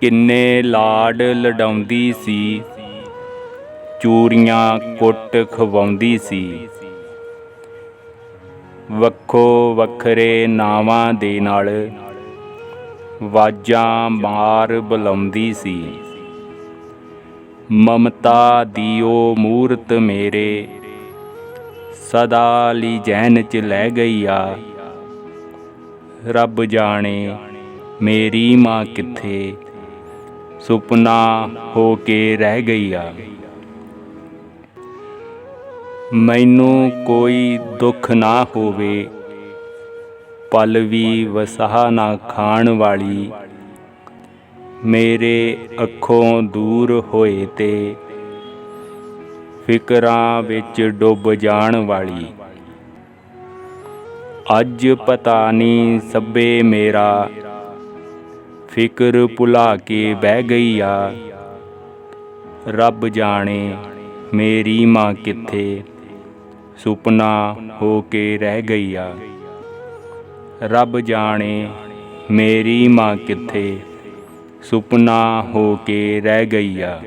ਕਿੰਨੇ ਲਾਡ ਲਡਾਉਂਦੀ ਸੀ। ਚੂਰੀਆਂ ਕੁੱਟ ਖਵਾਉਂਦੀ ਸੀ। ਵੱਖੋ ਵੱਖਰੇ ਨਾਵਾਂ ਦੇ ਨਾਲ ਵਾਜਾਂ ਮਾਰ ਬੁਲਾਉਂਦੀ ਸੀ। ਮਮਤਾ ਦੀ ਉਹ ਮੂਰਤ ਮੇਰੇ, ਸਦਾ ਲਈ ਜੈਨ ਚ ਲੈ ਗਈ ਆ ਰੱਬ ਜਾਣੇ ਮੇਰੀ ਮਾਂ ਕਿੱਥੇ ਸੁਪਨਾ ਹੋ ਕੇ ਰਹਿ ਗਈ ਆ ਮੈਨੂੰ ਕੋਈ ਦੁੱਖ ਨਾ ਹੋਵੇ ਪਲ ਵੀ ਵਸਾ ਨਾ ਖਾਣ ਵਾਲੀ। ਮੇਰੇ ਅੱਖੋਂ ਦੂਰ ਹੋਏ ਤੇ ਫਿਕਰਾਂ ਵਿੱਚ ਡੁੱਬ ਜਾਣ ਵਾਲੀ। ਅੱਜ ਪਤਾ ਨਹੀਂ ਸੱਬੇ ਮੇਰਾ ਫਿਕਰ ਭੁਲਾ ਕੇ ਬਹਿ ਗਈ ਆ ਰੱਬ ਜਾਣੇ, ਮੇਰੀ ਮਾਂ ਕਿੱਥੇ? ਸੁਪਨਾ ਹੋ ਕੇ ਰਹਿ ਗਈ ਆ ਰੱਬ ਜਾਣੇ, ਮੇਰੀ ਮਾਂ ਕਿੱਥੇ? ਸੁਪਨਾ ਹੋ ਕੇ ਰਹਿ ਗਈ ਆ